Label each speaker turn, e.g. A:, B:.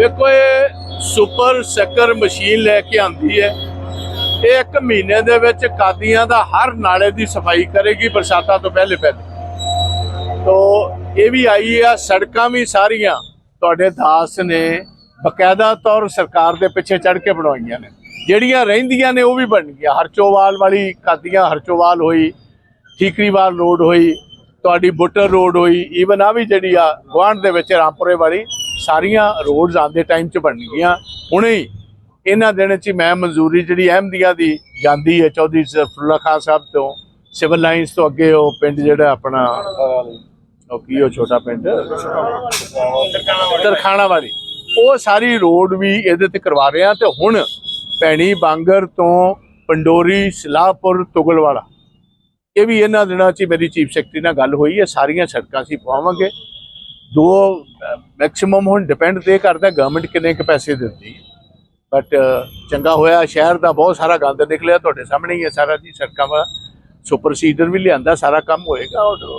A: ਵੇਖੋ, ਇਹ ਸੁਪਰ ਸ਼ੱਕਰ ਮਸ਼ੀਨ ਲੈ ਕੇ ਆਂਦੀ ਹੈ। ਇਹ ਇੱਕ ਮਹੀਨੇ ਦੇ ਵਿੱਚ ਕਾਦੀਆਂ ਦਾ ਹਰ ਨਾਲੇ ਦੀ ਸਫ਼ਾਈ ਕਰੇਗੀ ਬਰਸਾਤਾਂ ਤੋਂ ਪਹਿਲੇ ਪਹਿਲੇ। ਤੋ ਇਹ ਵੀ ਆਈ ਆ, ਸੜਕਾਂ ਵੀ ਸਾਰੀਆਂ ਤੁਹਾਡੇ ਦਾਸ ਨੇ ਬਕਾਇਦਾ ਤੌਰ ਸਰਕਾਰ ਦੇ ਪਿੱਛੇ ਚੜ ਕੇ ਬਣਵਾਈਆਂ ਨੇ। ਜਿਹੜੀਆਂ ਰਹਿੰਦੀਆਂ ਨੇ ਉਹ ਵੀ ਬਣ ਗਈਆਂ। ਹਰਚੋਵਾਲ ਵਾਲੀ ਕਾਦੀਆਂ ਹਰਚੋਵਾਲ ਹੋਈ, ਠੀਕਰੀਵਾਲ ਰੋਡ ਹੋਈ, ਤੁਹਾਡੀ ਬੁੱਟਰ ਰੋਡ ਹੋਈ ਈਵਨ ਆ ਵੀ ਜਿਹੜੀ ਆ ਗੁਆਂਢ ਦੇ ਵਿੱਚ ਰਾਮਪੁਰੇ ਵਾਲੀ ਸਾਰੀਆਂ ਰੋਡਸ ਆਉਂਦੇ ਟਾਈਮ 'ਚ ਬਣ ਗਈਆਂ ਹੁਣੇ ਹੀ ਇਹਨਾਂ ਦਿਨਾਂ 'ਚ ਮੈਂ ਮਨਜ਼ੂਰੀ ਜਿਹੜੀ ਅਹਿਮਦੀਆ ਦੀ ਜਾਂਦੀ ਹੈ, ਚੌਧਰੀ ਸਰਫੁੱਲਾ ਖਾਨ ਸਾਹਿਬ ਤੋਂ, ਸਿਵਲ ਲਾਈਨਸ ਤੋਂ ਅੱਗੇ ਉਹ ਪਿੰਡ ਜਿਹੜਾ ਆਪਣਾ ਉਹ ਕੀ ਉਹ ਛੋਟਾ ਪਿੰਡ? ਤਰਖਾਣਾ ਵਾਲੀ ਉਹ ਸਾਰੀ ਰੋਡ ਵੀ ਇਹਦੇ ਤੇ ਕਰਵਾ ਰਹੇ ਆ ਤੇ ਹੁਣ ਭੈਣੀ ਬਾਂਗਰ ਤੋਂ ਪੰਡੋਰੀ, ਸਲਾਹਪੁਰ, ਤੁਗਲਵਾੜਾ। ਇਹ ਵੀ ਇਹਨਾਂ ਦਿਨਾਂ 'ਚ ਮੇਰੀ ਚੀਫ ਸੈਕਟਰੀ ਨਾਲ ਗੱਲ ਹੋਈ ਹੈ, ਸਾਰੀਆਂ ਸੜਕਾਂ ਅਸੀਂ ਪਵਾਵਾਂਗੇ। ਦੋ ਮੈਕਸਿਮਮ ਹੁਣ ਡਿਪੈਂਡ ਤੇ ਕਰਦਾ ਗਵਰਨਮੈਂਟ ਕਿੰਨੇ ਕੁ ਪੈਸੇ ਦਿੰਦੀ ਬਟ ਚੰਗਾ ਹੋਇਆ, ਸ਼ਹਿਰ ਦਾ ਬਹੁਤ ਸਾਰਾ ਗੰਦ ਨਿਕਲਿਆ, ਤੁਹਾਡੇ ਸਾਹਮਣੇ ਹੀ ਹੈ ਸਾਰਾ ਜੀ, ਸੜਕਾਂ ਦਾ ਸੁਪਰ ਸੀਡਰ ਵੀ ਲਿਆਂਦਾ, ਸਾਰਾ ਕੰਮ ਹੋਏਗਾ ਔਰ